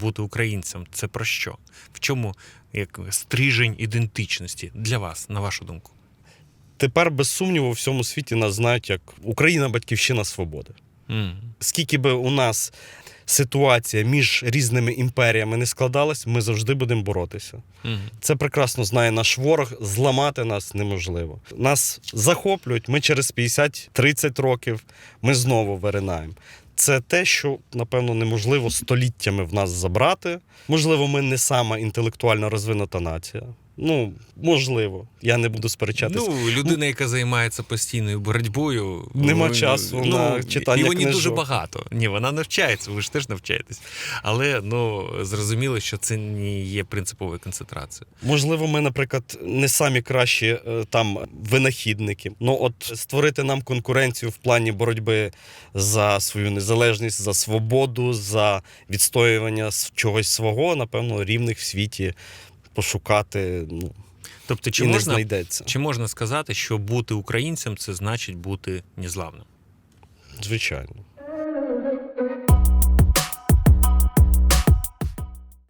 бути українцем це про що? В чому як стрижень ідентичності для вас, на вашу думку? Тепер, без сумніву, у всьому світі нас знають як Україна батьківщина свободи. Mm. Скільки би у нас ситуація між різними імперіями не складалась, ми завжди будемо боротися. Мгм. Це прекрасно знає наш ворог. Зламати нас неможливо. Нас захоплюють. Ми через 50-30 років ми знову виринаємо. Це те, що напевно неможливо століттями в нас забрати. Можливо, ми не сама інтелектуально розвинута нація. Ну, можливо, я не буду сперечатися. Ну, людина, яка займається постійною боротьбою, Нема ну, часу на читання І вони дуже багато. Ні, вона навчається, ви ж теж навчаєтесь. Але ну зрозуміло, що це не є принциповою концентрацією. Можливо, ми, наприклад, не самі кращі е, там винахідники. Ну, от створити нам конкуренцію в плані боротьби за свою незалежність, за свободу, за відстоювання чогось свого, напевно, рівних в світі пошукати ну, Тобто, чи і можна, знайдеться. чи можна сказати, що бути українцем це значить бути незламним? Звичайно.